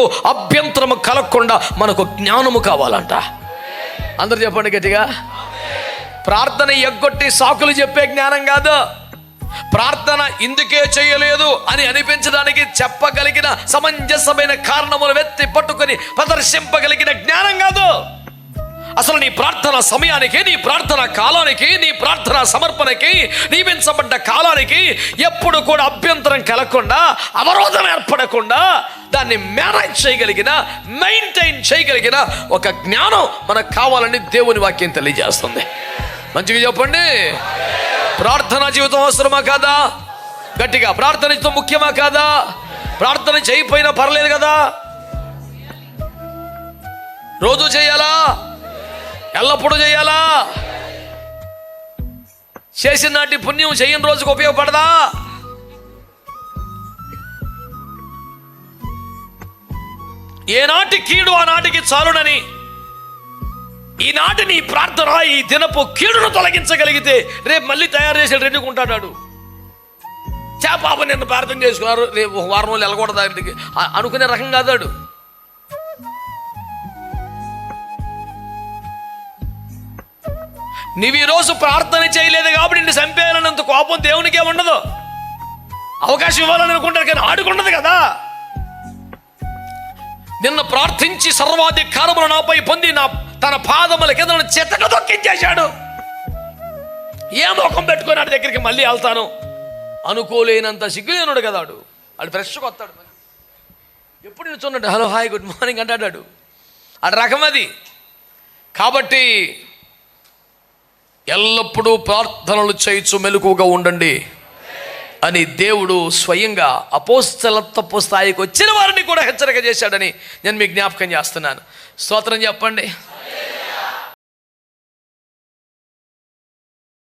అభ్యంతరము కలగకుండా మనకు జ్ఞానము కావాలంట. అందరు చెప్పండి గట్టిగా. ప్రార్థన ఎగ్గొట్టి సాకులు చెప్పే జ్ఞానం కాదు. ప్రార్థన ఇందుకే చేయలేదు అని అనిపించడానికి చెప్పగలిగిన సమంజసమైన కారణములు వెత్తి పట్టుకొని ప్రదర్శింపగలిగిన జ్ఞానం కాదు. అసలు నీ ప్రార్థన సమయానికి నీ ప్రార్థన కాలానికి నీ ప్రార్థన సమర్పణకి నియమించబడ్డ కాలానికి ఎప్పుడు కూడా అభ్యంతరం కలగకుండా అవరోధం ఏర్పడకుండా దాన్ని మేనేజ్ చేయగలిగిన మెయింటైన్ చేయగలిగిన ఒక జ్ఞానం మనకు కావాలని దేవుని వాక్యం తెలియజేస్తుంది. మంచిగా చెప్పండి. ప్రార్థన జీవితం అవసరమా కాదా? గట్టిగా ప్రార్థన జీవితం ముఖ్యమా కాదా? ప్రార్థన చేయకపోయినా పర్లేదు కదా? రోజు చేయాలా? ఎల్లప్పుడూ చేయాలా? చేసిన నాటి పుణ్యం చేయని రోజుకు ఉపయోగపడదా? ఏనాటి కీడు ఆనాటికి చాలునని ఈనాటి నీ ప్రార్థన ఈ దినపు కీడును తొలగించగలిగితే రేపు మళ్ళీ తయారు చేసి రెడ్డుకుంటాడు చేపాప పాప నిన్ను ప్రార్థన చేసుకున్నారు రేపు వారం రోజులు వెళ్ళకూడదు దగ్గరికి అనుకునే రకం కాదాడు నీవు ఈరోజు ప్రార్థన చేయలేదు కాబట్టి నిన్ను చంపేయాలన్నంత కోపం దేవునికే ఉండదు. అవకాశం ఇవ్వాలని అనుకుంటారు కానీ ఆడుకుండదు కదా. నిన్ను ప్రార్థించి సర్వాధికారములు నాపై పొంది నా తన పాదముల కింద నన్ను చెత్తక దొక్కించేశాడు ఏ ముఖం పెట్టుకొని ఆడి దగ్గరికి మళ్ళీ వెళ్తాను? అనుకోలేనంత సిగ్గులేనుడు కదా వాడు. వాడు ఫ్రెష్గా వస్తాడు ఎప్పుడు నిల్చున్నాడు? హలో హాయ్ గుడ్ మార్నింగ్ అంటాడు ఆడు రకం అది. కాబట్టి ఎల్లప్పుడూ ప్రార్థనలు చేయొచ్చు మెలకుగా ఉండండి. అని దేవుడు స్వయంగా అపోస్తలత్వపు స్థాయికి వచ్చిన వారిని కూడా హెచ్చరిక చేశాడని నేను మీకు జ్ఞాపకం చేస్తున్నాను. స్తోత్రం చెప్పండి.